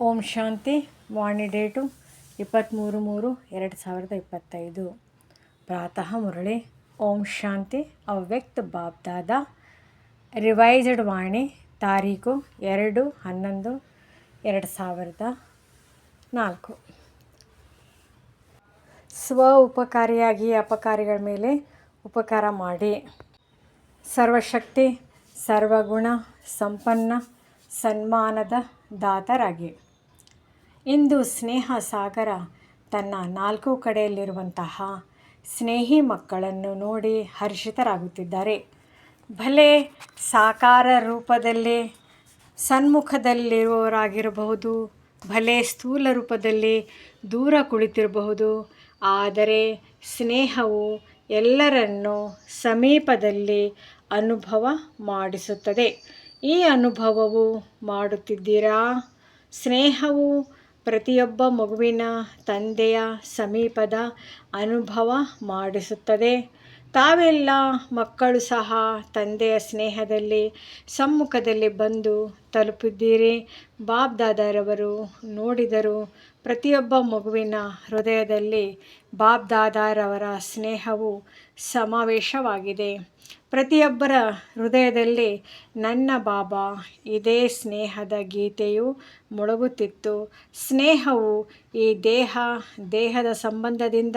ಓಂ ಶಾಂತಿ, ವಾಣಿ date ಇಪ್ಪತ್ತ್ಮೂರು ಮೂರು, ಎರಡು ಸಾವಿರದ ಇಪ್ಪತ್ತೈದು. ಪ್ರಾತಃ ಮುರಳಿ, ಓಂ ಶಾಂತಿ, ಅವ್ಯಕ್ತ ಬಾಬ್ದಾದ ರಿವೈಸ್ಡ್ ವಾಣಿ, ತಾರೀಕು ಎರಡು, ಹನ್ನೊಂದು, ಎರಡು ಸಾವಿರದ ನಾಲ್ಕು. ಸ್ವ ಉಪಕಾರಿಯಾಗಿ ಅಪಕಾರಿಗಳ ಮೇಲೆ ಉಪಕಾರ ಮಾಡಿ. ಸರ್ವಶಕ್ತಿ, ಸರ್ವಗುಣ, ಸಂಪನ್ನ, ಸನ್ಮಾನದ ದಾತರಾಗಿ. ಇಂದು ಸ್ನೇಹ ಸಾಗರ ತನ್ನ ನಾಲ್ಕು ಕಡೆಯಲ್ಲಿರುವಂತಹ ಸ್ನೇಹಿ ಮಕ್ಕಳನ್ನು ನೋಡಿ ಹರ್ಷಿತರಾಗುತ್ತಿದ್ದಾರೆ. ಭಲೆ ಸಾಕಾರ ರೂಪದಲ್ಲಿ ಸನ್ಮುಖದಲ್ಲಿರುವವರಾಗಿರಬಹುದು, ಭಲೆ ಸ್ಥೂಲ ರೂಪದಲ್ಲಿ ದೂರ ಕುಳಿತಿರಬಹುದು, ಆದರೆ ಸ್ನೇಹವು ಎಲ್ಲರನ್ನು ಸಮೀಪದಲ್ಲಿ ಅನುಭವ ಮಾಡಿಸುತ್ತದೆ. ಈ ಅನುಭವವು ಮಾಡುತ್ತಿದ್ದೀರಾ? ಸ್ನೇಹವು ಪ್ರತಿಯೊಬ್ಬ ಮಗುವಿನ ತಂದೆಯ ಸಮೀಪದ ಅನುಭವ ಮಾಡಿಸುತ್ತದೆ. ತಾವೆಲ್ಲ ಮಕ್ಕಳು ಸಹ ತಂದೆಯ ಸ್ನೇಹದಲ್ಲಿ ಸಮ್ಮುಖದಲ್ಲಿ ಬಂದು ತಲುಪಿದ್ದೀರಿ. ಬಾಬ್ ದಾದಾರವರು ನೋಡಿದರು ಪ್ರತಿಯೊಬ್ಬ ಮಗುವಿನ ಹೃದಯದಲ್ಲಿ ಬಾಬ್ ದಾದಾರವರ ಸ್ನೇಹವು ಸಮಾವೇಶವಾಗಿದೆ. ಪ್ರತಿಯೊಬ್ಬರ ಹೃದಯದಲ್ಲಿ ನನ್ನ ಬಾಬಾ, ಇದೇ ಸ್ನೇಹದ ಗೀತೆಯು ಮೊಳಗುತ್ತಿತ್ತು. ಸ್ನೇಹವು ಈ ದೇಹ, ದೇಹದ ಸಂಬಂಧದಿಂದ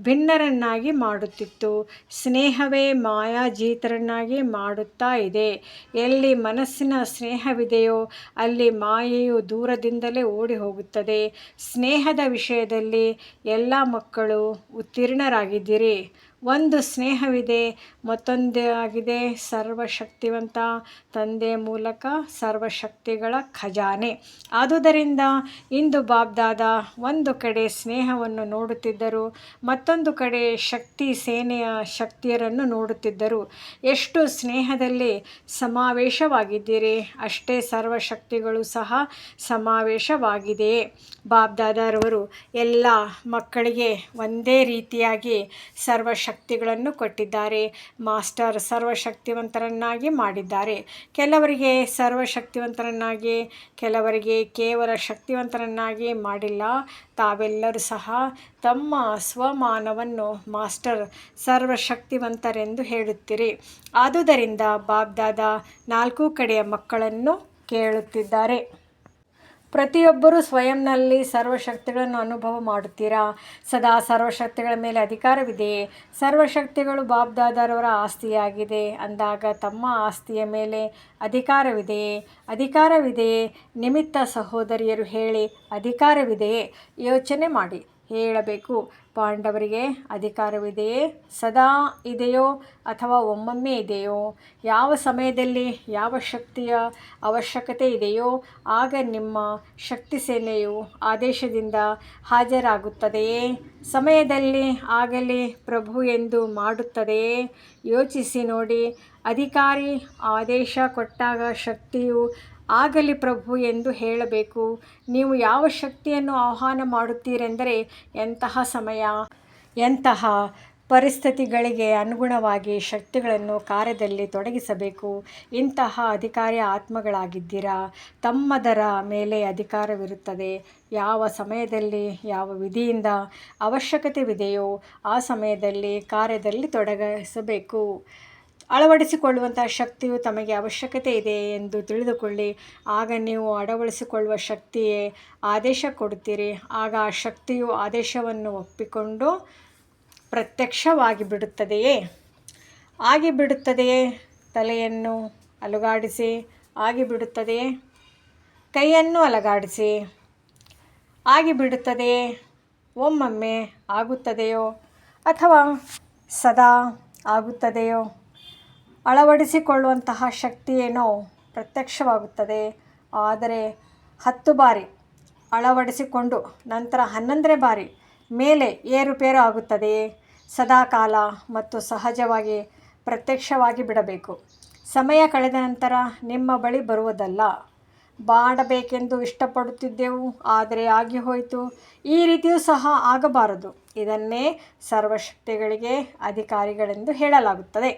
ಭಿನ್ನರನ್ನಾಗಿ ಮಾಡುತ್ತಿತ್ತು. ಸ್ನೇಹವೇ ಮಾಯಾಜೀತರನ್ನಾಗಿ ಮಾಡುತ್ತಾ ಇದೆ. ಎಲ್ಲಿ ಮನಸ್ಸಿನ ಸ್ನೇಹವಿದೆಯೋ ಅಲ್ಲಿ ಮಾಯೆಯು ದೂರದಿಂದಲೇ ಓಡಿ ಹೋಗುತ್ತದೆ ಸ್ನೇಹದ ವಿಷಯದಲ್ಲಿ ಎಲ್ಲ ಮಕ್ಕಳು ಉತ್ತೀರ್ಣರಾಗಿದ್ದೀರಿ. ಒಂದು ಸ್ನೇಹವಿದೆ ಮತ್ತೊಂದಾಗಿದೆ ಸರ್ವಶಕ್ತಿವಂತ ತಂದೆ ಮೂಲಕ ಸರ್ವಶಕ್ತಿಗಳ ಖಜಾನೆ. ಆದುದರಿಂದ ಇಂದು ಬಾಬ್ದಾದ ಒಂದು ಕಡೆ ಸ್ನೇಹವನ್ನು ನೋಡುತ್ತಿದ್ದರು, ಮತ್ತೊಂದು ಕಡೆ ಶಕ್ತಿ ಸೇನೆಯ ಶಕ್ತಿಯರನ್ನು ನೋಡುತ್ತಿದ್ದರು. ಎಷ್ಟು ಸ್ನೇಹದಲ್ಲಿ ಸಮಾವೇಶವಾಗಿದ್ದೀರಿ, ಅಷ್ಟೇ ಸರ್ವಶಕ್ತಿಗಳು ಸಹ ಸಮಾವೇಶವಾಗಿದೆಯೇ? ಬಾಬ್ದಾದರವರು, ಎಲ್ಲ ಮಕ್ಕಳಿಗೆ ಒಂದೇ ರೀತಿಯಾಗಿ ಸರ್ವಶಕ್ತಿಗಳನ್ನು ಕೊಟ್ಟಿದ್ದಾರೆ. ಮಾಸ್ಟರ್ ಸರ್ವಶಕ್ತಿವಂತರನ್ನಾಗಿ ಮಾಡಿದ್ದಾರೆ. ಕೆಲವರಿಗೆ ಸರ್ವಶಕ್ತಿವಂತರನ್ನಾಗಿ, ಕೆಲವರಿಗೆ ಕೇವಲ ಶಕ್ತಿವಂತರನ್ನಾಗಿ ಮಾಡಿಲ್ಲ. ತಾವೆಲ್ಲರೂ ಸಹ ತಮ್ಮ ಸ್ವಮಾನವನ್ನು ಮಾಸ್ಟರ್ ಸರ್ವಶಕ್ತಿವಂತರೆಂದು ಹೇಳುತ್ತೀರಿ. ಆದುದರಿಂದ ಬಾಬ್ದಾದ ನಾಲ್ಕು ಕಡೆಯ ಮಕ್ಕಳನ್ನು ಕೇಳುತ್ತಿದ್ದಾರೆ. ಪ್ರತಿಯೊಬ್ಬರೂ ಸ್ವಯಂನಲ್ಲಿ ಸರ್ವಶಕ್ತಿಗಳನ್ನು ಅನುಭವ ಮಾಡುತ್ತೀರಾ? ಸದಾ ಸರ್ವಶಕ್ತಿಗಳ ಮೇಲೆ ಅಧಿಕಾರವಿದೆಯೇ ಸರ್ವಶಕ್ತಿಗಳು ಬಾಬ್ದಾದರವರ ಆಸ್ತಿಯಾಗಿದೆ. ಅಂದಾಗ ತಮ್ಮ ಆಸ್ತಿಯ ಮೇಲೆ ಅಧಿಕಾರವಿದೆಯೇ ಅಧಿಕಾರವಿದೆಯೇ ನಿಮಿತ್ತ ಸಹೋದರಿಯರು ಹೇಳಿ ಅಧಿಕಾರವಿದೆಯೇ ಯೋಚನೆ ಮಾಡಿ. ಹೇಳಬೇಕು. ಪಾಂಡವರಿಗೆ ಅಧಿಕಾರವಿದೆಯೇ ಸದಾ ಇದೆಯೋ ಅಥವಾ ಒಮ್ಮೊಮ್ಮೆ ಇದೆಯೋ? ಯಾವ ಸಮಯದಲ್ಲಿ ಯಾವ ಶಕ್ತಿಯ ಅವಶ್ಯಕತೆ ಇದೆಯೋ, ಆಗ ನಿಮ್ಮ ಶಕ್ತಿ ಸೇನೆಯು ಆದೇಶದಿಂದ ಹಾಜರಾಗುತ್ತದೆಯೇ? ಸಮಯದಲ್ಲಿ ಆಗಲಿ ಪ್ರಭು ಎಂದು ಮಾಡುತ್ತದೆಯೇ? ಯೋಚಿಸಿ ನೋಡಿ. ಅಧಿಕಾರಿ ಆದೇಶ ಕೊಟ್ಟಾಗ ಶಕ್ತಿಯು ಆಗಲಿ ಪ್ರಭು ಎಂದು ಹೇಳಬೇಕು. ನೀವು ಯಾವ ಶಕ್ತಿಯನ್ನು ಆಹ್ವಾನ ಮಾಡುತ್ತೀರೆಂದರೆ ಎಂತಹ ಸಮಯ? ಎಂತಹ ಪರಿಸ್ಥಿತಿಗಳಿಗೆ ಅನುಗುಣವಾಗಿ ಶಕ್ತಿಗಳನ್ನು ಕಾರ್ಯದಲ್ಲಿ ತೊಡಗಿಸಬೇಕು. ಇಂತಹ ಅಧಿಕಾರಿ ಆತ್ಮಗಳಾಗಿದ್ದೀರಾ? ತಮ್ಮದರ ಮೇಲೆ ಅಧಿಕಾರವಿರುತ್ತದೆ. ಯಾವ ಸಮಯದಲ್ಲಿ, ಯಾವ ವಿಧಿಯಿಂದ ಅವಶ್ಯಕತೆವಿದೆಯೋ ಆ ಸಮಯದಲ್ಲಿ ಕಾರ್ಯದಲ್ಲಿ ತೊಡಗಿಸಬೇಕು. ಅಳವಡಿಸಿಕೊಳ್ಳುವಂಥ ಶಕ್ತಿಯು ತಮಗೆ ಅವಶ್ಯಕತೆ ಇದೆ ಎಂದು ತಿಳಿದುಕೊಳ್ಳಿ. ಆಗ ನೀವು ಅಳವಡಿಸಿಕೊಳ್ಳುವ ಶಕ್ತಿಯೇ ಆದೇಶ ಕೊಡುತ್ತೀರಿ. ಆಗ ಆ ಶಕ್ತಿಯು ಆದೇಶವನ್ನು ಒಪ್ಪಿಕೊಂಡು ಪ್ರತ್ಯಕ್ಷವಾಗಿ ಬಿಡುತ್ತದೆಯೇ ಆಗಿ ಬಿಡುತ್ತದೆಯೇ ತಲೆಯನ್ನು ಅಲುಗಾಡಿಸಿ. ಆಗಿ ಬಿಡುತ್ತದೆಯೇ ಕೈಯನ್ನು ಅಲಗಾಡಿಸಿ. ಆಗಿ ಬಿಡುತ್ತದೆಯೇ ಒಮ್ಮೊಮ್ಮೆ ಆಗುತ್ತದೆಯೋ ಅಥವಾ ಸದಾ ಆಗುತ್ತದೆಯೋ? ಅಳವಡಿಸಿಕೊಳ್ಳುವಂತಹ ಶಕ್ತಿಯೇನೋ ಪ್ರತ್ಯಕ್ಷವಾಗುತ್ತದೆ. ಆದರೆ ಹತ್ತು ಬಾರಿ ಅಳವಡಿಸಿಕೊಂಡು ನಂತರ ಹನ್ನೊಂದನೇ ಬಾರಿ ಮೇಲೆ ಏರುಪೇರು ಆಗುತ್ತದೆ. ಸದಾಕಾಲ ಮತ್ತು ಸಹಜವಾಗಿ ಪ್ರತ್ಯಕ್ಷವಾಗಿ ಬಿಡಬೇಕು. ಸಮಯ ಕಳೆದ ನಂತರ ನಿಮ್ಮ ಬಳಿ ಬರುವುದಲ್ಲ. ಬಾಡಬೇಕೆಂದು ಇಷ್ಟಪಡುತ್ತಿದ್ದೆವು, ಆದರೆ ಆಗಿ ಹೋಯಿತು. ಈ ರೀತಿಯೂ ಸಹ ಆಗಬಾರದು. ಇದನ್ನೇ ಸರ್ವಶಕ್ತಿಗಳಿಗೆ, ಅಧಿಕಾರಿಗಳೆಂದು ಹೇಳಲಾಗುತ್ತದೆ.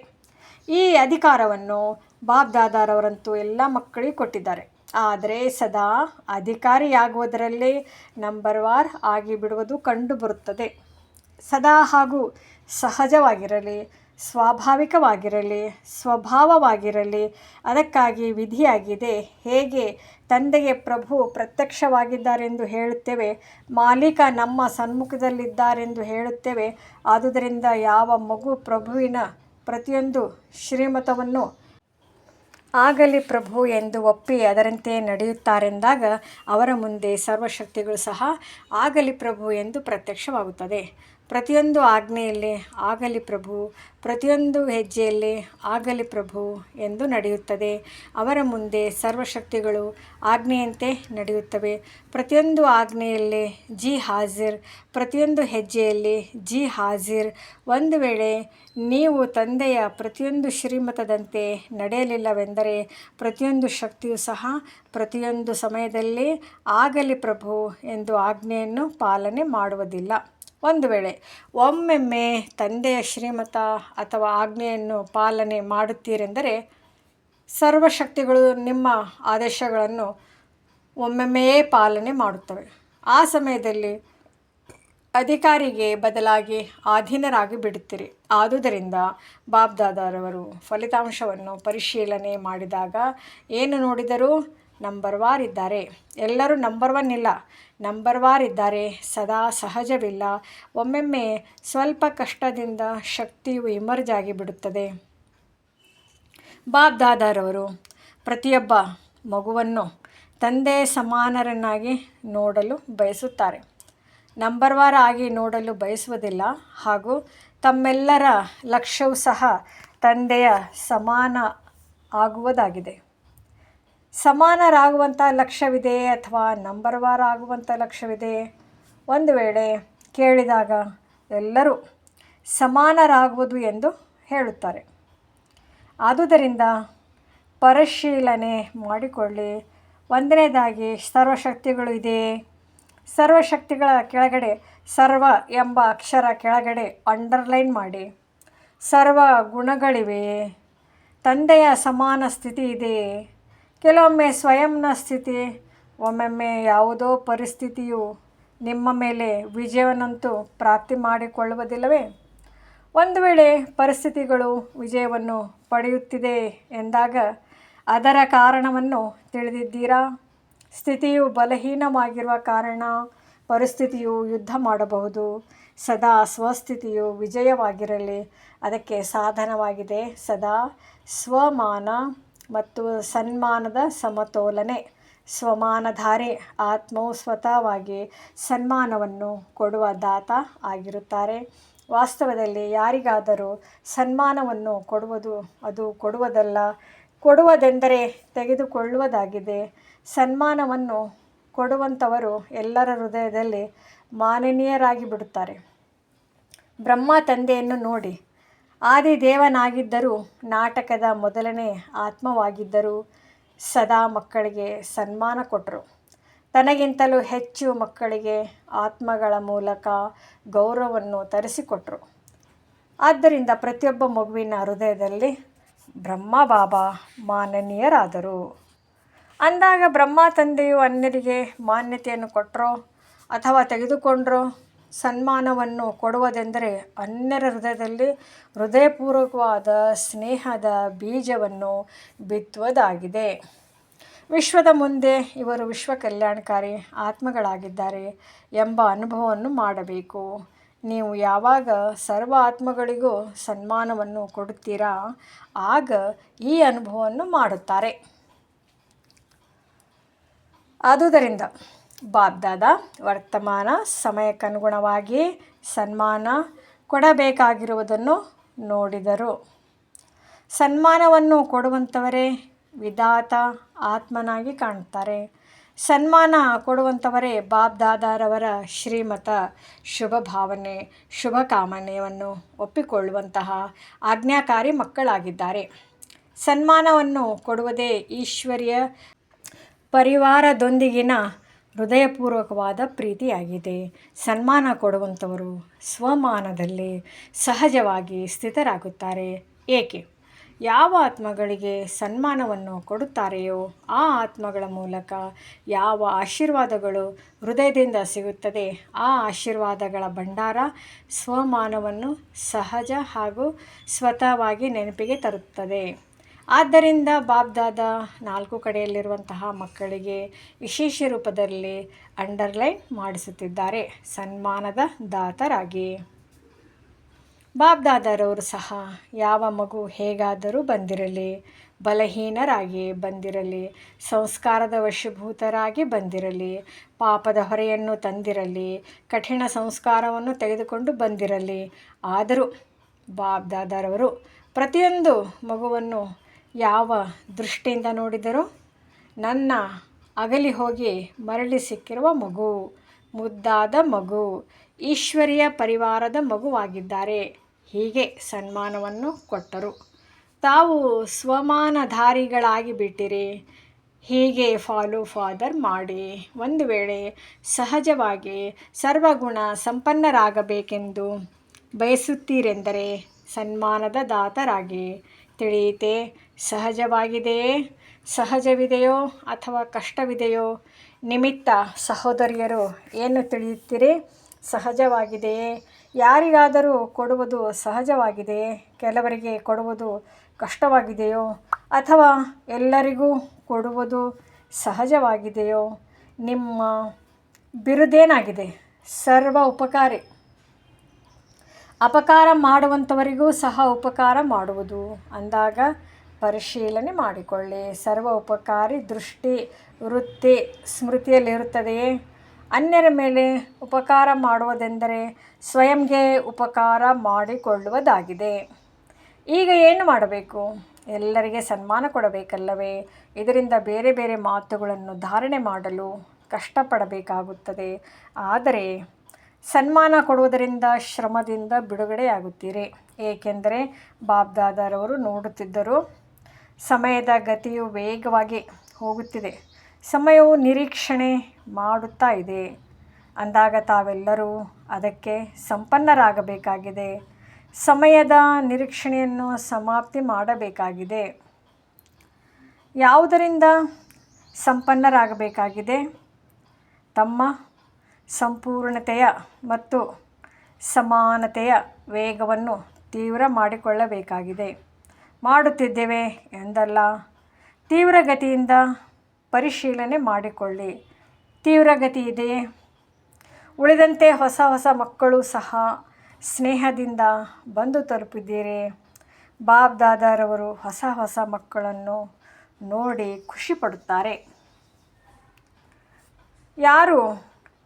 ಈ ಅಧಿಕಾರವನ್ನು ಬಾಬ್ ದಾದಾರವರಂತೂ ಎಲ್ಲ ಮಕ್ಕಳಿಗೆ ಕೊಟ್ಟಿದ್ದಾರೆ. ಆದರೆ ಸದಾ ಅಧಿಕಾರಿಯಾಗುವುದರಲ್ಲಿ ನಂಬರ್ ವಾರ್ ಆಗಿಬಿಡುವುದು ಕಂಡುಬರುತ್ತದೆ. ಸದಾ ಹಾಗೂ ಸಹಜವಾಗಿರಲಿ, ಸ್ವಾಭಾವಿಕವಾಗಿರಲಿ, ಸ್ವಭಾವವಾಗಿರಲಿ ಅದಕ್ಕಾಗಿ ವಿಧಿಯಾಗಿದೆ. ಹೇಗೆ ತಂದೆಗೆ ಪ್ರಭು ಪ್ರತ್ಯಕ್ಷವಾಗಿದ್ದಾರೆಂದು ಹೇಳುತ್ತೇವೆ, ಮಾಲೀಕ ನಮ್ಮ ಸನ್ಮುಖದಲ್ಲಿದ್ದಾರೆಂದು ಹೇಳುತ್ತೇವೆ. ಆದುದರಿಂದ ಯಾವ ಮಗು ಪ್ರಭುವಿನ ಪ್ರತಿಯೊಂದು ಶ್ರೀಮತವನ್ನು ಆಗಲಿ ಪ್ರಭು ಎಂದು ಒಪ್ಪಿ ಅದರಂತೆ ನಡೆಯುತ್ತಾರೆಂದಾಗ ಅವರ ಮುಂದೆ ಸರ್ವಶಕ್ತಿಗಳು ಸಹ ಆಗಲಿ ಪ್ರಭು ಎಂದು ಪ್ರತ್ಯಕ್ಷವಾಗುತ್ತದೆ. ಪ್ರತಿಯೊಂದು ಆಜ್ಞೆಯಲ್ಲಿ ಆಗಲಿ ಪ್ರಭು, ಪ್ರತಿಯೊಂದು ಹೆಜ್ಜೆಯಲ್ಲಿ ಆಗಲಿ ಪ್ರಭು ಎಂದು ನಡೆಯುತ್ತದೆ. ಅವರ ಮುಂದೆ ಸರ್ವಶಕ್ತಿಗಳು ಆಜ್ಞೆಯಂತೆ ನಡೆಯುತ್ತವೆ. ಪ್ರತಿಯೊಂದು ಆಜ್ಞೆಯಲ್ಲಿ ಜಿ ಹಾಜಿರ್, ಪ್ರತಿಯೊಂದು ಹೆಜ್ಜೆಯಲ್ಲಿ ಜಿ ಹಾಜಿರ್. ಒಂದು ವೇಳೆ ನೀವು ತಂದೆಯ ಪ್ರತಿಯೊಂದು ಶ್ರೀಮತದಂತೆ ನಡೆಯಲಿಲ್ಲವೆಂದರೆ ಪ್ರತಿಯೊಂದು ಶಕ್ತಿಯು ಸಹ ಪ್ರತಿಯೊಂದು ಸಮಯದಲ್ಲಿ ಆಗಲಿ ಪ್ರಭು ಎಂದು ಆಜ್ಞೆಯನ್ನು ಪಾಲನೆ ಮಾಡುವುದಿಲ್ಲ. ಒಂದು ವೇಳೆ ಒಮ್ಮೆಮ್ಮೆ ತಂದೆಯ ಶ್ರೀಮತ ಅಥವಾ ಆಜ್ಞೆಯನ್ನು ಪಾಲನೆ ಮಾಡುತ್ತೀರೆಂದರೆ ಸರ್ವಶಕ್ತಿಗಳು ನಿಮ್ಮ ಆದೇಶಗಳನ್ನು ಒಮ್ಮೆಮ್ಮೆಯೇ ಪಾಲನೆ ಮಾಡುತ್ತವೆ. ಆ ಸಮಯದಲ್ಲಿ ಅಧಿಕಾರಿಗೆ ಬದಲಾಗಿ ಅಧೀನರಾಗಿ ಬಿಡುತ್ತೀರಿ. ಆದುದರಿಂದ ಬಾಬ್ದಾದಾರವರು ಫಲಿತಾಂಶವನ್ನು ಪರಿಶೀಲನೆ ಮಾಡಿದಾಗ ಏನು ನೋಡಿದರೂ? ನಂಬರ್ ವಾರ್ ಇದ್ದಾರೆ. ಎಲ್ಲರೂ ನಂಬರ್ ಒನ್ ಇಲ್ಲ. ನಂಬರ್ ವಾರ್ ಇದ್ದಾರೆ. ಸದಾ ಸಹಜವಿಲ್ಲ. ಒಮ್ಮೆಮ್ಮೆ ಸ್ವಲ್ಪ ಕಷ್ಟದಿಂದ ಶಕ್ತಿಯು ಇಮರ್ಜ್ ಆಗಿಬಿಡುತ್ತದೆ. ಬಾಬ್ ದಾದಾರವರು, ಪ್ರತಿಯೊಬ್ಬ ಮಗುವನ್ನು ತಂದೆ ಸಮಾನರನ್ನಾಗಿ ನೋಡಲು ಬಯಸುತ್ತಾರೆ. ನಂಬರ್ ವಾರ್ ಆಗಿ ನೋಡಲು ಬಯಸುವುದಿಲ್ಲ. ಹಾಗೂ ತಮ್ಮೆಲ್ಲರ ಲಕ್ಷ್ಯವೂ ಸಹ ತಂದೆಯ ಸಮಾನ ಆಗುವುದಾಗಿದೆ. ಸಮಾನರಾಗುವಂಥ ಲಕ್ಷ್ಯವಿದೆ ಅಥವಾ ನಂಬರ್ ವಾರ್ ಆಗುವಂಥ ಲಕ್ಷ್ಯವಿದೆ? ಒಂದು ವೇಳೆ ಕೇಳಿದಾಗ ಎಲ್ಲರೂ ಸಮಾನರಾಗುವುದು ಎಂದು ಹೇಳುತ್ತಾರೆ. ಆದುದರಿಂದ ಪರಿಶೀಲನೆ ಮಾಡಿಕೊಳ್ಳಿ. ಒಂದನೇದಾಗಿ ಸರ್ವಶಕ್ತಿಗಳು ಇದೆ. ಸರ್ವಶಕ್ತಿಗಳ ಕೆಳಗಡೆ, ಸರ್ವ ಎಂಬ ಅಕ್ಷರ ಕೆಳಗಡೆ ಅಂಡರ್ಲೈನ್ ಮಾಡಿ. ಸರ್ವ ಗುಣಗಳಿವೆ. ತಂದೆಯ ಸಮಾನ ಸ್ಥಿತಿ ಇದೆ. ಕೆಲವೊಮ್ಮೆ ಸ್ವಯಂನ ಸ್ಥಿತಿ, ಒಮ್ಮೊಮ್ಮೆ ಯಾವುದೋ ಪರಿಸ್ಥಿತಿಯು ನಿಮ್ಮ ಮೇಲೆ ವಿಜಯವನ್ನಂತೂ ಪ್ರಾಪ್ತಿ ಮಾಡಿಕೊಳ್ಳುವುದಿಲ್ಲವೇ? ಒಂದು ವೇಳೆ ಪರಿಸ್ಥಿತಿಗಳು ವಿಜಯವನ್ನು ಪಡೆಯುತ್ತಿದೆ ಎಂದಾಗ ಅದರ ಕಾರಣವನ್ನು ತಿಳಿದಿದ್ದೀರಾ? ಸ್ಥಿತಿಯು ಬಲಹೀನವಾಗಿರುವ ಕಾರಣ ಪರಿಸ್ಥಿತಿಯು ಯುದ್ಧ ಮಾಡಬಹುದು. ಸದಾ ಸ್ವಸ್ಥಿತಿಯು ವಿಜಯವಾಗಿರಲಿ. ಅದಕ್ಕೆ ಸಾಧನವಾಗಿದೆ ಸದಾ. ಸ್ವಮಾನ ಮತ್ತು ಸನ್ಮಾನದ ಸಮತೋಲನೆ. ಸ್ವಮಾನಧಾರೆ ಆತ್ಮವು ಸ್ವತಃವಾಗಿ ಸನ್ಮಾನವನ್ನು ಕೊಡುವ ದಾತ ಆಗಿರುತ್ತಾರೆ. ವಾಸ್ತವದಲ್ಲಿ ಯಾರಿಗಾದರೂ ಸನ್ಮಾನವನ್ನು ಕೊಡುವುದು, ಅದು ಕೊಡುವುದಲ್ಲ, ಕೊಡುವುದೆಂದರೆ ತೆಗೆದುಕೊಳ್ಳುವುದಾಗಿದೆ. ಸನ್ಮಾನವನ್ನು ಕೊಡುವಂಥವರು ಎಲ್ಲರ ಹೃದಯದಲ್ಲಿ ಮಾನನೀಯರಾಗಿ ಬಿಡುತ್ತಾರೆ ಬ್ರಹ್ಮ ತಂದೆಯನ್ನು ನೋಡಿ ಆದಿದೇವನಾಗಿದ್ದರೂ ನಾಟಕದ ಮೊದಲನೇ ಆತ್ಮವಾಗಿದ್ದರೂ ಸದಾ ಮಕ್ಕಳಿಗೆ ಸನ್ಮಾನ ಕೊಟ್ಟರು. ತನಗಿಂತಲೂ ಹೆಚ್ಚು ಮಕ್ಕಳಿಗೆ ಆತ್ಮಗಳ ಮೂಲಕ ಗೌರವವನ್ನು ತರಿಸಿಕೊಟ್ರು. ಆದ್ದರಿಂದ ಪ್ರತಿಯೊಬ್ಬ ಮಗುವಿನ ಹೃದಯದಲ್ಲಿ ಬ್ರಹ್ಮ ಬಾಬಾ ಮಾನನೀಯರಾದರು. ಅಂದಾಗ ಬ್ರಹ್ಮ ತಂದೆಯು ಅನ್ಯರಿಗೆ ಮಾನ್ಯತೆಯನ್ನು ಕೊಟ್ಟರೋ ಅಥವಾ ತೆಗೆದುಕೊಂಡ್ರೋ ಸನ್ಮಾನವನ್ನು ಕೊಡುವುದೆಂದರೆ ಅನ್ಯರ ಹೃದಯದಲ್ಲಿ ಹೃದಯಪೂರ್ವಕವಾದ ಸ್ನೇಹದ ಬೀಜವನ್ನು ಬಿತ್ತುವುದಾಗಿದೆ. ವಿಶ್ವದ ಮುಂದೆ ಇವರು ವಿಶ್ವ ಕಲ್ಯಾಣಕಾರಿ ಆತ್ಮಗಳಾಗಿದ್ದಾರೆ ಎಂಬ ಅನುಭವವನ್ನು ಮಾಡಬೇಕು. ನೀವು ಯಾವಾಗ ಸರ್ವ ಆತ್ಮಗಳಿಗೂ ಸನ್ಮಾನವನ್ನು ಕೊಡುತ್ತೀರಾ, ಆಗ ಈ ಅನುಭವವನ್ನು ಮಾಡುತ್ತಾರೆ. ಆದುದರಿಂದ ಬಾಬ್ದಾದ, ವರ್ತಮಾನ, ಸಮಯಕ್ಕನುಗುಣವಾಗಿ ಸನ್ಮಾನ ಕೊಡಬೇಕಾಗಿರುವುದನ್ನು ನೋಡಿದರು. ಸನ್ಮಾನವನ್ನು ಕೊಡುವಂಥವರೇ ವಿಧಾತ, ಆತ್ಮನಾಗಿ ಕಾಣ್ತಾರೆ ಸನ್ಮಾನ ಕೊಡುವಂಥವರೇ ಬಾಬ್ ದಾದಾರವರ ಶ್ರೀಮತ ಶುಭ ಭಾವನೆ ಶುಭ ಕಾಮನೆಯನ್ನು ಒಪ್ಪಿಕೊಳ್ಳುವಂತಹ ಆಜ್ಞಾಕಾರಿ ಮಕ್ಕಳಾಗಿದ್ದಾರೆ. ಸನ್ಮಾನವನ್ನು ಕೊಡುವುದೇ ಈಶ್ವರ್ಯ ಪರಿವಾರದೊಂದಿಗಿನ ಹೃದಯಪೂರ್ವಕವಾದ ಪ್ರೀತಿಯಾಗಿದೆ. ಸನ್ಮಾನ ಕೊಡುವಂಥವರು ಸ್ವಮಾನದಲ್ಲಿ ಸಹಜವಾಗಿ ಸ್ಥಿತರಾಗುತ್ತಾರೆ. ಏಕೆ? ಯಾವ ಆತ್ಮಗಳಿಗೆ ಸನ್ಮಾನವನ್ನು ಕೊಡುತ್ತಾರೆಯೋ ಆ ಆತ್ಮಗಳ ಮೂಲಕ ಯಾವ ಆಶೀರ್ವಾದಗಳು ಹೃದಯದಿಂದ ಸಿಗುತ್ತದೆ, ಆ ಆಶೀರ್ವಾದಗಳ ಭಂಡಾರ ಸ್ವಮಾನವನ್ನು ಸಹಜ ಹಾಗೂ ಸ್ವತಃವಾಗಿ ನೆನಪಿಗೆ ತರುತ್ತದೆ. ಆದ್ದರಿಂದ ಬಾಬ್ದಾದ ನಾಲ್ಕು ಕಡೆಯಲ್ಲಿರುವಂತಹ ಮಕ್ಕಳಿಗೆ ವಿಶೇಷ ರೂಪದಲ್ಲಿ ಅಂಡರ್ಲೈನ್ ಮಾಡಿಸುತ್ತಿದ್ದಾರೆ. ಸನ್ಮಾನದ ದಾತರಾಗಿ. ಬಾಬ್ದಾದರವರು ಸಹ ಯಾವ ಮಗು ಹೇಗಾದರೂ ಬಂದಿರಲಿ, ಬಲಹೀನರಾಗಿ ಬಂದಿರಲಿ, ಸಂಸ್ಕಾರದ ವಶಭೂತರಾಗಿ ಬಂದಿರಲಿ, ಪಾಪದ ಹೊರೆಯನ್ನು ತಂದಿರಲಿ, ಕಠಿಣ ಸಂಸ್ಕಾರವನ್ನು ತೆಗೆದುಕೊಂಡು ಬಂದಿರಲಿ, ಆದರೂ ಬಾಬ್ದಾದರವರು ಪ್ರತಿಯೊಂದು ಮಗುವನ್ನು ಯಾವ ದೃಷ್ಟಿಯಿಂದ ನೋಡಿದರೂ ನನ್ನ ಅಗಲಿ ಹೋಗಿ ಮರಳಿ ಸಿಕ್ಕಿರುವ ಮಗು, ಮುದ್ದಾದ ಮಗು, ಈಶ್ವರಿಯ ಪರಿವಾರದ ಮಗುವಾಗಿದ್ದಾರೆ. ಹೀಗೆ ಸನ್ಮಾನವನ್ನು ಕೊಟ್ಟರು. ತಾವು ಸ್ವಮಾನಧಾರಿಗಳಾಗಿ ಬಿಟ್ಟಿರಿ. ಹೀಗೆ ಫಾಲೋ ಫಾದರ್ ಮಾಡಿ ಒಂದು ವೇಳೆ ಸಹಜವಾಗಿ ಸರ್ವಗುಣ ಸಂಪನ್ನರಾಗಬೇಕೆಂದು ಬಯಸುತ್ತೀರೆಂದರೆ ಸನ್ಮಾನದ ದಾತರಾಗಿ ತಿಳಿಯಿತೆ. ಸಹಜವಾಗಿದೆಯೇ? ಸಹಜವಿದೆಯೋ ಅಥವಾ ಕಷ್ಟವಿದೆಯೋ? ನಿಮಿತ್ತ ಸಹೋದರಿಯರು ಏನು ತಿಳಿಯುತ್ತೀರಿ? ಸಹಜವಾಗಿದೆಯೇ? ಯಾರಿಗಾದರೂ ಕೊಡುವುದು ಸಹಜವಾಗಿದೆಯೇ ಕೆಲವರಿಗೆ ಕೊಡುವುದು ಕಷ್ಟವಾಗಿದೆಯೋ? ಅಥವಾ ಎಲ್ಲರಿಗೂ ಕೊಡುವುದು ಸಹಜವಾಗಿದೆಯೋ? ನಿಮ್ಮ ಬಿರುದೇನಾಗಿದೆ? ಸರ್ವ ಉಪಕಾರಿ. ಅಪಕಾರ ಮಾಡುವಂಥವರಿಗೂ ಸಹ ಉಪಕಾರ ಮಾಡುವುದು. ಅಂದಾಗ ಪರಿಶೀಲನೆ ಮಾಡಿಕೊಳ್ಳಿ. ಸರ್ವ ಉಪಕಾರಿ ದೃಷ್ಟಿ ವೃತ್ತಿ ಸ್ಮೃತಿಯಲ್ಲಿರುತ್ತದೆಯೇ? ಅನ್ಯರ ಮೇಲೆ ಉಪಕಾರ ಮಾಡುವುದೆಂದರೆ ಸ್ವಯಂಗೆ ಉಪಕಾರ ಮಾಡಿಕೊಳ್ಳುವುದಾಗಿದೆ. ಈಗ ಏನು ಮಾಡಬೇಕು? ಎಲ್ಲರಿಗೆ ಸನ್ಮಾನ ಕೊಡಬೇಕಲ್ಲವೇ? ಇದರಿಂದ ಬೇರೆ ಬೇರೆ ಮಾತುಗಳನ್ನು ಧಾರಣೆ ಮಾಡಲು ಕಷ್ಟಪಡಬೇಕಾಗುತ್ತದೆ. ಆದರೆ ಸನ್ಮಾನ ಕೊಡುವುದರಿಂದ ಶ್ರಮದಿಂದ ಬಿಡುಗಡೆಯಾಗುತ್ತೀರಿ. ಏಕೆಂದರೆ ಬಾಬ್ದಾದರವರು ನೋಡುತ್ತಿದ್ದರು ಸಮಯದ ಗತಿಯು ವೇಗವಾಗಿ ಹೋಗುತ್ತಿದೆ. ಸಮಯವು ನಿರೀಕ್ಷಣೆ ಮಾಡುತ್ತಾ ಇದೆ. ಅಂದಾಗ ತಾವೆಲ್ಲರೂ ಅದಕ್ಕೆ ಸಂಪನ್ನರಾಗಬೇಕಾಗಿದೆ. ಸಮಯದ ನಿರೀಕ್ಷಣೆಯನ್ನು ಸಮಾಪ್ತಿ ಮಾಡಬೇಕಾಗಿದೆ. ಯಾವುದರಿಂದ ಸಂಪನ್ನರಾಗಬೇಕಾಗಿದೆ? ತಮ್ಮ ಸಂಪೂರ್ಣತೆಯ ಮತ್ತು ಸಮಾನತೆಯ ವೇಗವನ್ನು ತೀವ್ರ ಮಾಡಿಕೊಳ್ಳಬೇಕಾಗಿದೆ. ಮಾಡುತ್ತಿದ್ದೇವೆ ಎಂದಲ್ಲ. ತೀವ್ರಗತಿಯಿಂದ ಪರಿಶೀಲನೆ ಮಾಡಿಕೊಳ್ಳಿ. ತೀವ್ರಗತಿ ಇದೆ. ಉಳಿದಂತೆ ಹೊಸ ಹೊಸ ಮಕ್ಕಳು ಸಹ ಸ್ನೇಹದಿಂದ ಬಂದು ತಲುಪಿದ್ದೀರಿ. ಬಾಬ್ ದಾದಾರವರು ಹೊಸ ಹೊಸ ಮಕ್ಕಳನ್ನು ನೋಡಿ ಖುಷಿಪಡುತ್ತಾರೆ ಯಾರು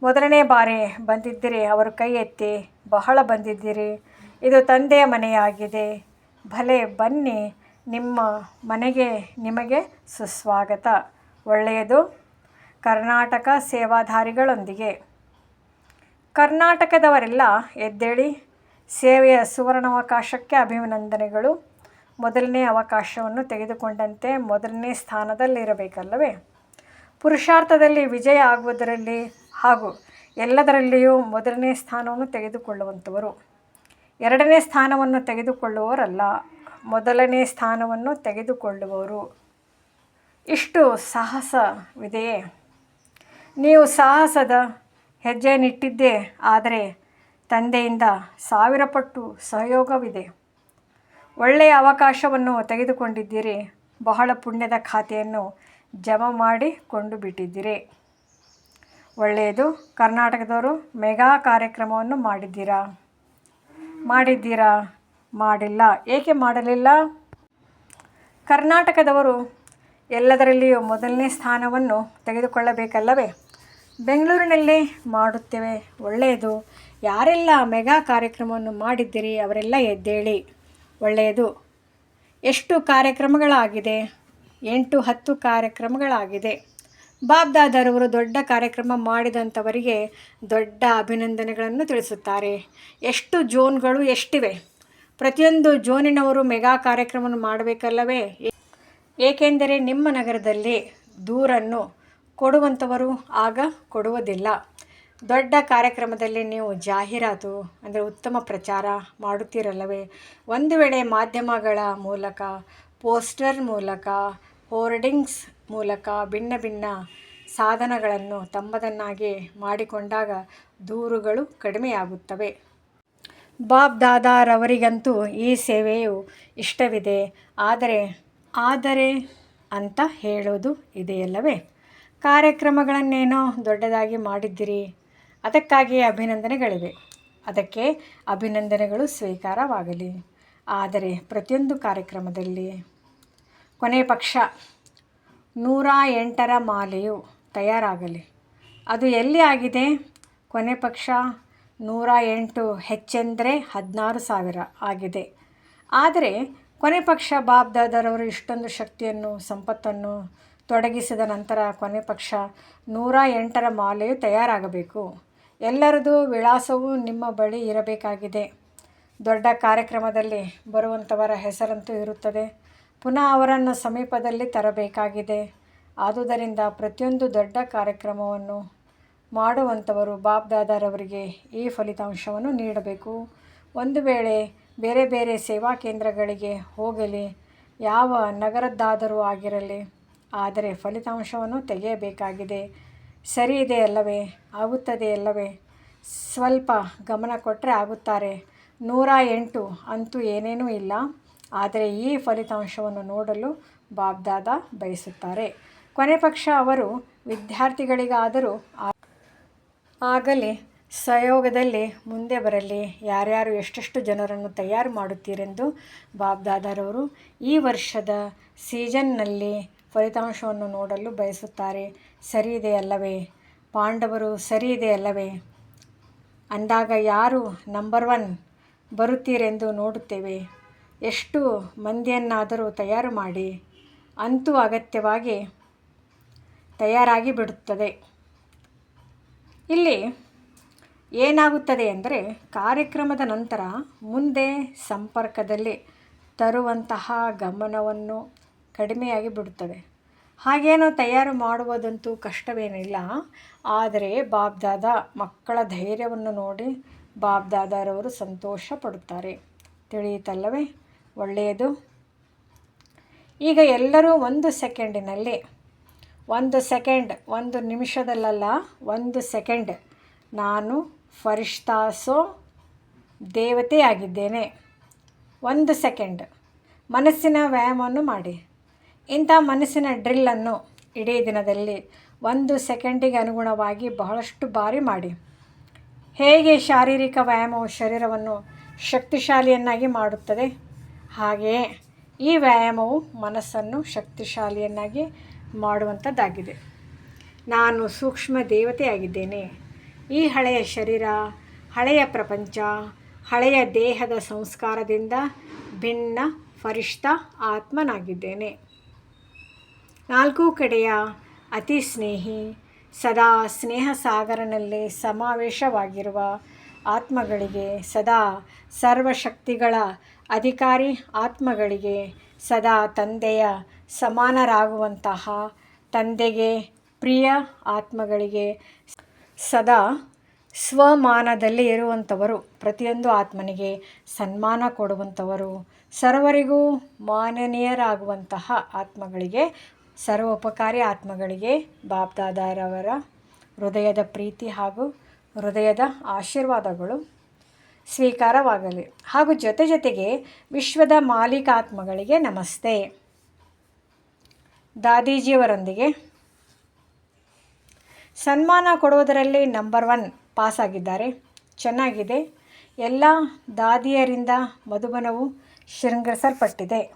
ಮೊದಲನೇ ಬಾರಿ ಬಂದಿದ್ದೀರಿ? ಅವರು ಕೈ ಎತ್ತಿ ಬಹಳ ಬಂದಿದ್ದೀರಿ. ಇದು ತಂದೆಯ ಮನೆಯಾಗಿದೆ. ಭಲೆ ಬನ್ನಿ ನಿಮ್ಮ ಮನೆಗೆ ನಿಮಗೆ ಸುಸ್ವಾಗತ. ಒಳ್ಳೆಯದು. ಕರ್ನಾಟಕ ಸೇವಾಧಾರಿಗಳೊಂದಿಗೆ. ಕರ್ನಾಟಕದವರೆಲ್ಲ ಎದ್ದೇಳಿ ಸೇವೆಯ ಸುವರ್ಣಾವಕಾಶಕ್ಕೆ ಅಭಿನಂದನೆಗಳು. ಮೊದಲನೇ ಅವಕಾಶವನ್ನು ತೆಗೆದುಕೊಂಡಂತೆ ಮೊದಲನೇ ಸ್ಥಾನದಲ್ಲಿರಬೇಕಲ್ಲವೇ? ಪುರುಷಾರ್ಥದಲ್ಲಿ ವಿಜಯ ಆಗುವುದರಲ್ಲಿ ಹಾಗೂ ಎಲ್ಲದರಲ್ಲಿಯೂ ಮೊದಲನೇ ಸ್ಥಾನವನ್ನು ತೆಗೆದುಕೊಳ್ಳುವಂಥವರು ಎರಡನೇ ಸ್ಥಾನವನ್ನು ತೆಗೆದುಕೊಳ್ಳುವವರಲ್ಲ, ಮೊದಲನೇ ಸ್ಥಾನವನ್ನು ತೆಗೆದುಕೊಳ್ಳುವವರು. ಇಷ್ಟು ಸಾಹಸವಿದೆಯೇ? ನೀವು ಸಾಹಸದ ಹೆಜ್ಜೆಯನ್ನಿಟ್ಟಿದ್ದೇ, ಆದರೆ ತಂದೆಯಿಂದ ಸಾವಿರ ಪಟ್ಟು ಸಹಯೋಗವಿದೆ. ಒಳ್ಳೆಯ ಅವಕಾಶವನ್ನು ತೆಗೆದುಕೊಂಡಿದ್ದೀರಿ, ಬಹಳ ಪುಣ್ಯದ ಖಾತೆಯನ್ನು ಜಮಾ ಮಾಡಿಕೊಂಡು ಬಿಟ್ಟಿದ್ದೀರಿ ಒಳ್ಳೆಯದು, ಕರ್ನಾಟಕದವರು ಮೆಗಾ ಕಾರ್ಯಕ್ರಮವನ್ನು ಮಾಡಿದ್ದೀರಾ? ಮಾಡಿದ್ದೀರಾ? ಮಾಡಿಲ್ಲ. ಏಕೆ ಮಾಡಲಿಲ್ಲ? ಕರ್ನಾಟಕದವರು ಎಲ್ಲದರಲ್ಲಿಯೂ ಮೊದಲನೇ ಸ್ಥಾನವನ್ನು ತೆಗೆದುಕೊಳ್ಳಬೇಕಲ್ಲವೇ? ಬೆಂಗಳೂರಿನಲ್ಲಿ ಮಾಡುತ್ತೇವೆ. ಒಳ್ಳೆಯದು. ಯಾರೆಲ್ಲ ಮೆಗಾ ಕಾರ್ಯಕ್ರಮವನ್ನು ಮಾಡಿದ್ದೀರಿ ಅವರೆಲ್ಲ ಎದ್ದೇಳಿ. ಒಳ್ಳೆಯದು. ಎಷ್ಟು ಕಾರ್ಯಕ್ರಮಗಳಾಗಿದೆ? ಎಂಟು ಹತ್ತು ಕಾರ್ಯಕ್ರಮಗಳಾಗಿದೆ. ಬಾಬ್ದಾದರವರು ದೊಡ್ಡ ಕಾರ್ಯಕ್ರಮ ಮಾಡಿದಂಥವರಿಗೆ ದೊಡ್ಡ ಅಭಿನಂದನೆಗಳನ್ನು ತಿಳಿಸುತ್ತಾರೆ. ಎಷ್ಟು ಜೋನ್ಗಳು ಎಷ್ಟಿವೆ? ಪ್ರತಿಯೊಂದು ಜೋನಿನವರು ಮೆಗಾ ಕಾರ್ಯಕ್ರಮವನ್ನು ಮಾಡಬೇಕಲ್ಲವೇ? ಏಕೆಂದರೆ ನಿಮ್ಮ ನಗರದಲ್ಲಿ ದೂರನ್ನು ಕೊಡುವಂಥವರು ಆಗ ಕೊಡುವುದಿಲ್ಲ. ದೊಡ್ಡ ಕಾರ್ಯಕ್ರಮದಲ್ಲಿ ನೀವು ಜಾಹೀರಾತು, ಅಂದರೆ ಉತ್ತಮ ಪ್ರಚಾರ ಮಾಡುತ್ತೀರಲ್ಲವೇ? ಒಂದು ವೇಳೆ ಮಾಧ್ಯಮಗಳ ಮೂಲಕ, ಪೋಸ್ಟರ್ ಮೂಲಕ, ಹೋರ್ಡಿಂಗ್ಸ್ ಮೂಲಕ ಭಿನ್ನ ಭಿನ್ನ ಸಾಧನಗಳನ್ನು ತಮ್ಮದನ್ನಾಗಿ ಮಾಡಿಕೊಂಡಾಗ ದೂರುಗಳು ಕಡಿಮೆಯಾಗುತ್ತವೆ. ಬಾಬ್ ದಾದಾರವರಿಗಂತೂ ಈ ಸೇವೆಯು ಇಷ್ಟವಿದೆ. ಆದರೆ ಆದರೆ ಅಂತ ಹೇಳೋದು ಇದೆಯಲ್ಲವೇ? ಕಾರ್ಯಕ್ರಮಗಳನ್ನೇನೋ ದೊಡ್ಡದಾಗಿ ಮಾಡಿದ್ದೀರಿ. ಅದಕ್ಕಾಗಿ ಅಭಿನಂದನೆಗಳಿವೆ. ಅದಕ್ಕೆ ಅಭಿನಂದನೆಗಳು ಸ್ವೀಕಾರವಾಗಲಿ. ಆದರೆ, ಪ್ರತಿಯೊಂದು ಕಾರ್ಯಕ್ರಮದಲ್ಲಿ ಕೊನೆ ಪಕ್ಷ ನೂರ ಎಂಟರ ಮಾಲೆಯು ತಯಾರಾಗಲಿ. ಅದು ಎಲ್ಲಿ ಆಗಿದೆ? ಕೊನೆ ಪಕ್ಷ ನೂರ ಎಂಟು ಹೆಚ್ಚೆಂದರೆ ಹದಿನಾರು ಸಾವಿರ ಆಗಿದೆ. ಆದರೆ ಕೊನೆ ಪಕ್ಷ ಬಾಬ್ ದಾದರವರು ಇಷ್ಟೊಂದು ಶಕ್ತಿಯನ್ನು, ಸಂಪತ್ತನ್ನು ತೊಡಗಿಸಿದ ನಂತರ ಕೊನೆ ಪಕ್ಷ ನೂರ ಎಂಟರ ಮಾಲೆಯು ತಯಾರಾಗಬೇಕು. ಎಲ್ಲರದು ವಿಳಾಸವು ನಿಮ್ಮ ಬಳಿ ಇರಬೇಕಾಗಿದೆ. ದೊಡ್ಡ ಕಾರ್ಯಕ್ರಮದಲ್ಲಿ ಬರುವಂಥವರ ಹೆಸರಂತೂ ಇರುತ್ತದೆ. ಪುನಃ ಅವರನ್ನು ಸಮೀಪದಲ್ಲಿ ತರಬೇಕಾಗಿದೆ. ಆದುದರಿಂದ ಪ್ರತಿಯೊಂದು ದೊಡ್ಡ ಕಾರ್ಯಕ್ರಮವನ್ನು ಮಾಡುವಂಥವರು ದಾದಾರವರಿಗೆ ಈ ಫಲಿತಾಂಶವನ್ನು ನೀಡಬೇಕು. ಒಂದು ವೇಳೆ ಬೇರೆ ಬೇರೆ ಸೇವಾ ಕೇಂದ್ರಗಳಿಗೆ ಹೋಗಲಿ, ಯಾವ ನಗರದ್ದಾದರೂ ಆಗಿರಲಿ, ಆದರೆ ಫಲಿತಾಂಶವನ್ನು ತೆಗೆಯಬೇಕಾಗಿದೆ. ಸರಿ ಇದೆ ಅಲ್ಲವೇ? ಆಗುತ್ತದೆ ಅಲ್ಲವೇ? ಸ್ವಲ್ಪ ಗಮನ ಕೊಟ್ಟರೆ ಆಗುತ್ತಾರೆ. ನೂರ ಎಂಟು ಅಂತೂ ಏನೇನೂ ಇಲ್ಲ. ಆದರೆ ಈ ಫಲಿತಾಂಶವನ್ನು ನೋಡಲು ಬಾಬ್ದಾದ ಬಯಸುತ್ತಾರೆ. ಕೊನೆ ಪಕ್ಷ ಅವರು ವಿದ್ಯಾರ್ಥಿಗಳಿಗಾದರೂ ಆಗಲಿ, ಸಹಯೋಗದಲ್ಲಿ ಮುಂದೆ ಬರಲಿ, ಯಾರ್ಯಾರು ಎಷ್ಟೆಷ್ಟು ಜನರನ್ನು ತಯಾರು ಮಾಡುತ್ತೀರೆಂದು ಬಾಬ್ದಾದರವರು ಈ ವರ್ಷದ ಸೀಸನ್ನಲ್ಲಿ ಫಲಿತಾಂಶವನ್ನು ನೋಡಲು ಬಯಸುತ್ತಾರೆ. ಸರಿ ಇದೆಯಲ್ಲವೇ ಪಾಂಡವರು ಸರಿ ಇದೆ ಅಲ್ಲವೇ? ಅಂದಾಗ ಯಾರು ನಂಬರ್ ಒನ್ ಬರುತ್ತೀರೆಂದು ನೋಡುತ್ತೇವೆ. ಎಷ್ಟು ಮಂದಿಯನ್ನಾದರೂ ತಯಾರು ಮಾಡಿ ಅಂತೂ ಅಗತ್ಯವಾಗಿ ತಯಾರಾಗಿ ಬಿಡುತ್ತದೆ. ಇಲ್ಲಿ ಏನಾಗುತ್ತದೆ ಅಂದರೆ ಕಾರ್ಯಕ್ರಮದ ನಂತರ ಮುಂದೆ ಸಂಪರ್ಕದಲ್ಲಿ ತರುವಂತಹ ಗಮನವನ್ನು ಕಡಿಮೆಯಾಗಿ ಬಿಡುತ್ತದೆ. ಹಾಗೇನೋ ತಯಾರು ಮಾಡುವುದಂತೂ ಕಷ್ಟವೇನಿಲ್ಲ. ಆದರೆ ಬಾಬ್ದಾದ ಮಕ್ಕಳ ಧೈರ್ಯವನ್ನು ನೋಡಿ ಬಾಬ್ದಾದರವರು ಸಂತೋಷ ಪಡುತ್ತಾರೆ. ತಿಳಿಯಿತಲ್ಲವೇ? ಒಳ್ಳೆಯದು. ಈಗ ಎಲ್ಲರೂ ಒಂದು ಸೆಕೆಂಡಿನಲ್ಲಿ, ಒಂದು ಸೆಕೆಂಡ್, ಒಂದು ನಿಮಿಷದಲ್ಲಲ್ಲ, ಒಂದು ಸೆಕೆಂಡ್ ನಾನು ಫರಿಷ್ತಾಸೋ ದೇವತೆಯಾಗಿದ್ದೇನೆ. ಒಂದು ಸೆಕೆಂಡ್. ಮನಸ್ಸಿನ ವ್ಯಾಯಾಮವನ್ನು ಮಾಡಿ. ಇಂಥ ಮನಸ್ಸಿನ ಡ್ರಿಲ್ಲನ್ನು ಇಡೀ ದಿನದಲ್ಲಿ ಒಂದು ಸೆಕೆಂಡಿಗೆ ಅನುಗುಣವಾಗಿ ಬಹಳಷ್ಟು ಬಾರಿ ಮಾಡಿ. ಹೇಗೆ ಶಾರೀರಿಕ ವ್ಯಾಯಾಮವು ಶರೀರವನ್ನು ಶಕ್ತಿಶಾಲಿಯನ್ನಾಗಿ ಮಾಡುತ್ತದೆ? ಹಾಗೆಯೇ ಈ ವ್ಯಾಯಾಮವು ಮನಸ್ಸನ್ನು ಶಕ್ತಿಶಾಲಿಯನ್ನಾಗಿ ಮಾಡುವಂಥದ್ದಾಗಿದೆ. ನಾನು ಸೂಕ್ಷ್ಮ ದೇವತೆಯಾಗಿದ್ದೇನೆ. ಈ ಹಳೆಯ ಶರೀರ, ಹಳೆಯ ಪ್ರಪಂಚ, ಹಳೆಯ ದೇಹದ ಸಂಸ್ಕಾರದಿಂದ ಭಿನ್ನ ಫರಿಷ್ಠ ಆತ್ಮನಾಗಿದ್ದೇನೆ. ನಾಲ್ಕು ಕಡೆಯ ಅತಿ ಸ್ನೇಹಿ, ಸದಾ ಸ್ನೇಹ ಸಾಗರನಲ್ಲಿ ಸಮಾವೇಶವಾಗಿರುವ ಆತ್ಮಗಳಿಗೆ ಸದಾ ಸರ್ವಶಕ್ತಿಗಳ ಅಧಿಕಾರಿ ಆತ್ಮಗಳಿಗೆ ಸದಾ ತಂದೆಯ ಸಮಾನರಾಗುವಂತಹ ತಂದೆಗೆ ಪ್ರಿಯ ಆತ್ಮಗಳಿಗೆ ಸದಾ ಸ್ವಮಾನದಲ್ಲಿ ಇರುವಂಥವರು. ಪ್ರತಿಯೊಂದು ಆತ್ಮನಿಗೆ ಸನ್ಮಾನ ಕೊಡುವಂಥವರು. ಸರ್ವರಿಗೂ ಮಾನನೀಯರಾಗುವಂತಹ ಆತ್ಮಗಳಿಗೆ, ಸರ್ವೋಪಕಾರಿ ಆತ್ಮಗಳಿಗೆ ಬಾಬ್ದಾದಾರವರ ಹೃದಯದ ಪ್ರೀತಿ ಹಾಗೂ ಹೃದಯದ ಆಶೀರ್ವಾದಗಳು. ಸ್ವೀಕಾರವಾಗಲಿ. ಹಾಗೂ ಜೊತೆ ಜೊತೆಗೆ ವಿಶ್ವದ ಮಾಲೀಕಾತ್ಮಗಳಿಗೆ ನಮಸ್ತೆ. ದಾದೀಜಿಯವರೊಂದಿಗೆ ಸನ್ಮಾನ ಕೊಡುವುದರಲ್ಲಿ ನಂಬರ್ ಒನ್ ಪಾಸಾಗಿದ್ದಾರೆ. ಚೆನ್ನಾಗಿದೆ. ಎಲ್ಲ ದಾದಿಯರಿಂದ ಮಧುಬನವು ಶೃಂಗರಿಸಲ್ಪಟ್ಟಿದೆ.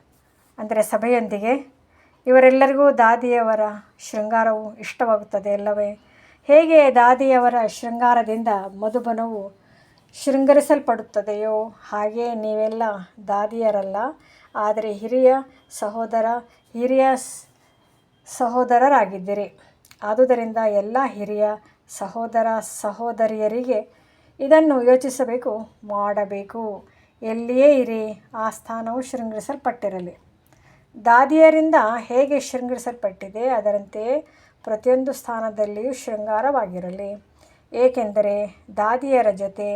ಅಂದರೆ ಸಭೆಯೊಂದಿಗೆ ಇವರೆಲ್ಲರಿಗೂ ದಾದಿಯವರ ಶೃಂಗಾರವು ಇಷ್ಟವಾಗುತ್ತದೆ ಅಲ್ಲವೇ? ಹೇಗೆ ದಾದಿಯವರ ಶೃಂಗಾರದಿಂದ ಮಧುಬನವು ಶೃಂಗರಿಸಲ್ಪಡುತ್ತದೆಯೋ? ಹಾಗೆ ನೀವೆಲ್ಲ ದಾದಿಯರಲ್ಲ, ಆದರೆ ಹಿರಿಯ ಸಹೋದರ, ಹಿರಿಯ ಸಹೋದರರಾಗಿದ್ದೀರಿ. ಆದುದರಿಂದ ಎಲ್ಲ ಹಿರಿಯ ಸಹೋದರ ಸಹೋದರಿಯರಿಗೆ ಇದನ್ನು ಯೋಚಿಸಬೇಕು, ಮಾಡಬೇಕು. ಎಲ್ಲಿಯೇ ಇರಿ, ಆ ಸ್ಥಾನವು ಶೃಂಗರಿಸಲ್ಪಟ್ಟಿರಲಿ. ದಾದಿಯರಿಂದ ಹೇಗೆ ಶೃಂಗರಿಸಲ್ಪಟ್ಟಿದೆ, ಅದರಂತೆ ಪ್ರತಿಯೊಂದು ಸ್ಥಾನದಲ್ಲಿಯೂ ಶೃಂಗಾರವಾಗಿರಲಿ. ಏಕೆಂದರೆ ದಾದಿಯರ ಜೊತೆ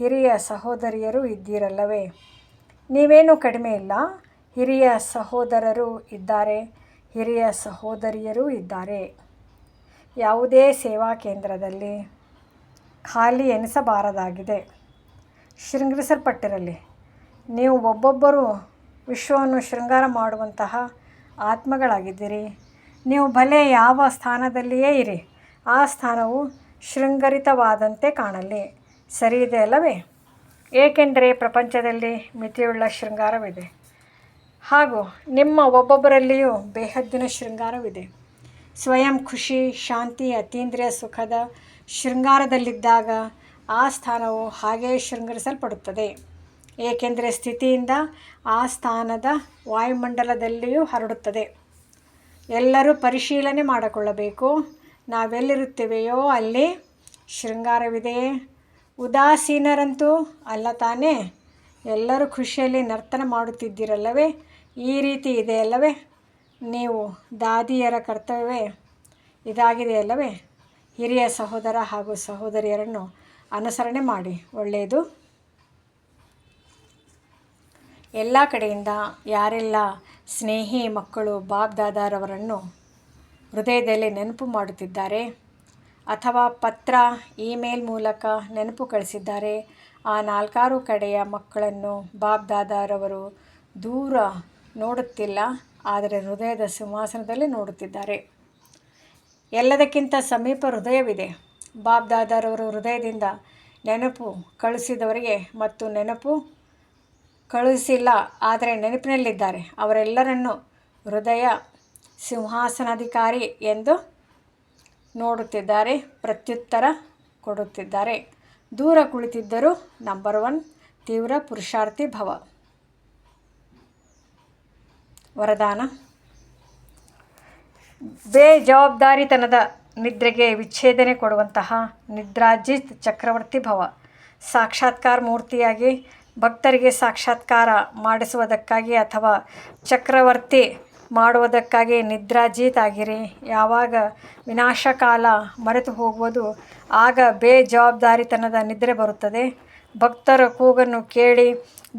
ಹಿರಿಯ ಸಹೋದರಿಯರು ಇದ್ದೀರಲ್ಲವೇ? ನೀವೇನು ಕಡಿಮೆ ಇಲ್ಲ. ಹಿರಿಯ ಸಹೋದರರು ಇದ್ದಾರೆ. ಹಿರಿಯ ಸಹೋದರಿಯರೂ ಇದ್ದಾರೆ. ಯಾವುದೇ ಸೇವಾ ಕೇಂದ್ರದಲ್ಲಿ ಖಾಲಿ ಎನಿಸಬಾರದಾಗಿದೆ. ಶೃಂಗರಿಸಲ್ಪಟ್ಟಿರಲಿ. ನೀವು ಒಬ್ಬೊಬ್ಬರು ವಿಶ್ವವನ್ನು ಶೃಂಗಾರ ಮಾಡುವಂತಹ ಆತ್ಮಗಳಾಗಿದ್ದೀರಿ. ನೀವು ಭಲೆ ಯಾವ ಸ್ಥಾನದಲ್ಲಿಯೇ ಇರಿ, ಆ ಸ್ಥಾನವು ಶೃಂಗರಿತವಾದಂತೆ ಕಾಣಲಿ. ಸರಿ ಇದೆ ಅಲ್ಲವೇ? ಏಕೆಂದರೆ ಪ್ರಪಂಚದಲ್ಲಿ ಮಿತಿಯುಳ್ಳ ಶೃಂಗಾರವಿದೆ. ಹಾಗೂ ನಿಮ್ಮ ಒಬ್ಬೊಬ್ಬರಲ್ಲಿಯೂ ಬೇಹದ್ದಿನ ಶೃಂಗಾರವಿದೆ. ಸ್ವಯಂ ಖುಷಿ, ಶಾಂತಿ, ಅತೀಂದ್ರಿಯ ಸುಖದ ಶೃಂಗಾರದಲ್ಲಿದ್ದಾಗ ಆ ಸ್ಥಾನವು ಹಾಗೇ ಶೃಂಗರಿಸಲ್ಪಡುತ್ತದೆ. ಏಕೆಂದರೆ ಸ್ಥಿತಿಯಿಂದ ಆ ಸ್ಥಾನದ ವಾಯುಮಂಡಲದಲ್ಲಿಯೂ ಹರಡುತ್ತದೆ. ಎಲ್ಲರೂ ಪರಿಶೀಲನೆ ಮಾಡಿಕೊಳ್ಳಬೇಕು. ನಾವೆಲ್ಲಿರುತ್ತೇವೆಯೋ ಅಲ್ಲಿ ಶೃಂಗಾರವಿದೆಯೇ? ಉದಾಸೀನರಂತೂ ಅಲ್ಲ ತಾನೇ? ಎಲ್ಲರೂ ಖುಷಿಯಲ್ಲಿ ನರ್ತನ ಮಾಡುತ್ತಿದ್ದೀರಲ್ಲವೇ? ಈ ರೀತಿ ಇದೆಯಲ್ಲವೇ ನೀವು ದಾದಿಯರ ಕರ್ತವ್ಯವೇ? ಇದಾಗಿದೆಯಲ್ಲವೇ ಹಿರಿಯ ಸಹೋದರ ಹಾಗೂ ಸಹೋದರಿಯರನ್ನು ಅನುಸರಣೆ ಮಾಡಿ. ಒಳ್ಳೆಯದು. ಎಲ್ಲ ಕಡೆಯಿಂದ ಯಾರೆಲ್ಲ ಸ್ನೇಹಿ ಮಕ್ಕಳು ಬಾಬ್ ದಾದಾರವರನ್ನು ಹೃದಯದಲ್ಲಿ ನೆನಪು ಮಾಡುತ್ತಿದ್ದಾರೆ ಅಥವಾ ಪತ್ರ, ಇಮೇಲ್ ಮೂಲಕ ನೆನಪು ಕಳಿಸಿದ್ದಾರೆ. ಆ ನಾಲ್ಕಾರು ಕಡೆಯ ಮಕ್ಕಳನ್ನು ಬಾಬ್ ದಾದಾರವರು ದೂರ ನೋಡುತ್ತಿಲ್ಲ, ಆದರೆ ಹೃದಯದ ಸಿಂಹಾಸನದಲ್ಲಿ ನೋಡುತ್ತಿದ್ದಾರೆ. ಎಲ್ಲದಕ್ಕಿಂತ ಸಮೀಪ ಹೃದಯವಿದೆ. ಬಾಬ್ ದಾದಾರವರು ಹೃದಯದಿಂದ ನೆನಪು ಕಳಿಸಿದವರಿಗೆ ಮತ್ತು ನೆನಪು ಕಳುಹಿಸಿಲ್ಲ ಆದರೆ ನೆನಪಿನಲ್ಲಿದ್ದಾರೆ. ಅವರೆಲ್ಲರನ್ನು ಹೃದಯ ಸಿಂಹಾಸನಾಧಿಕಾರಿ ಎಂದು ನೋಡುತ್ತಿದ್ದಾರೆ, ಪ್ರತ್ಯುತ್ತರ ಕೊಡುತ್ತಿದ್ದಾರೆ. ದೂರ ಕುಳಿತಿದ್ದರೂ ನಂಬರ್ ಒನ್ ತೀವ್ರ ಪುರುಷಾರ್ಥಿ ಭವ. ವರದಾನ. ಬೇಜವಾಬ್ದಾರಿತನದ ನಿದ್ರೆಗೆ ವಿಚ್ಛೇದನೆ ಕೊಡುವಂತಹ ನಿದ್ರಾಜಿತ್ ಚಕ್ರವರ್ತಿ ಭವ. ಸಾಕ್ಷಾತ್ಕಾರ ಮೂರ್ತಿಯಾಗಿ ಭಕ್ತರಿಗೆ ಸಾಕ್ಷಾತ್ಕಾರ ಮಾಡಿಸುವುದಕ್ಕಾಗಿ ಅಥವಾ ಚಕ್ರವರ್ತಿ ಮಾಡುವುದಕ್ಕಾಗಿ ನಿದ್ರಾಜೀತ್ ಆಗಿರಿ ಯಾವಾಗ ವಿನಾಶಕಾಲ ಮರೆತು ಹೋಗುವುದು, ಆಗ ಬೇಜವಾಬ್ದಾರಿತನದ ನಿದ್ರೆ ಬರುತ್ತದೆ. ಭಕ್ತರ ಕೂಗನ್ನು ಕೇಳಿ,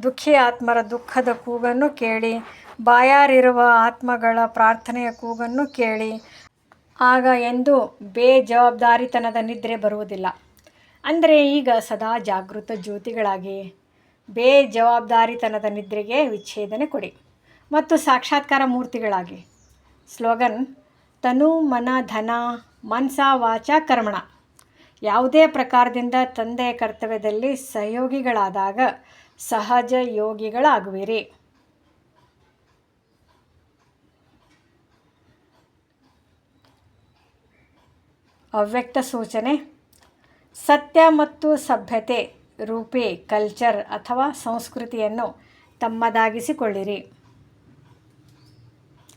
ದುಃಖಿ ಆತ್ಮರ ದುಃಖದ ಕೂಗನ್ನು ಕೇಳಿ, ಬಾಯಾರಿರುವ ಆತ್ಮಗಳ ಪ್ರಾರ್ಥನೆಯ ಕೂಗನ್ನು ಕೇಳಿ. ಆಗ ಎಂದು ಬೇಜವಾಬ್ದಾರಿತನದ ನಿದ್ರೆ ಬರುವುದಿಲ್ಲ. ಅಂದರೆ ಈಗ ಸದಾ ಜಾಗೃತ ಜ್ಯೋತಿಗಳಾಗಿ, ಬೇಜವಾಬ್ದಾರಿತನದ ನಿದ್ರೆಗೆ ವಿಚ್ಛೇದನೆ ಕೊಡಿ. ಮತ್ತು ಸಾಕ್ಷಾತ್ಕಾರ ಮೂರ್ತಿಗಳಾಗಿ. ಸ್ಲೋಗನ್, ತನು ಮನ ಧನ ಮನ್ಸ ವಾಚ ಕರ್ಮಣ. ಯಾವುದೇ ಪ್ರಕಾರದಿಂದ ತಂದೆಯ ಕರ್ತವ್ಯದಲ್ಲಿ ಸಹಯೋಗಿಗಳಾದಾಗ ಸಹಜ ಯೋಗಿಗಳಾಗುವಿರಿ. ಅವ್ಯಕ್ತ ಸೂಚನೆ, ಸತ್ಯ ಮತ್ತು ಸಭ್ಯತೆ, ರೂಪೇ, ಕಲ್ಚರ್ ಅಥವಾ ಸಂಸ್ಕೃತಿಯನ್ನು ತಮ್ಮದಾಗಿಸಿಕೊಳ್ಳಿರಿ.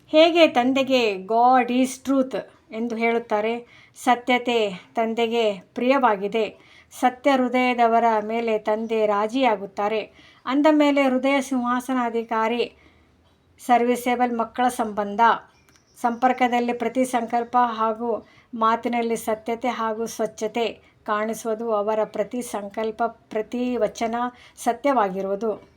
ಹೇಗೆ ತಂದೆಗೆ ಗಾಡ್ ಈಸ್ ಟ್ರೂತ್ ಎಂದು ಹೇಳುತ್ತಾರೆ? ಸತ್ಯತೆ ತಂದೆಗೆ ಪ್ರಿಯವಾಗಿದೆ. ಸತ್ಯ ಹೃದಯದವರ ಮೇಲೆ ತಂದೆ ರಾಜಿಯಾಗುತ್ತಾರೆ. ಅಂದ ಮೇಲೆ ಹೃದಯ ಸಿಂಹಾಸನಾಧಿಕಾರಿ ಸರ್ವಿಸೇಬಲ್ ಮಕ್ಕಳ ಸಂಬಂಧ. ಸಂಪರ್ಕದಲ್ಲಿ ಪ್ರತಿ ಸಂಕಲ್ಪ ಹಾಗೂ ಮಾತಿನಲ್ಲಿ ಸತ್ಯತೆ ಹಾಗೂ ಸ್ವಚ್ಛತೆ ಕಾಣಿಸುವುದು ಅವರ ಪ್ರತಿ ಸಂಕಲ್ಪ, ಪ್ರತಿ ವಚನ ಸತ್ಯವಾಗಿರುವುದು.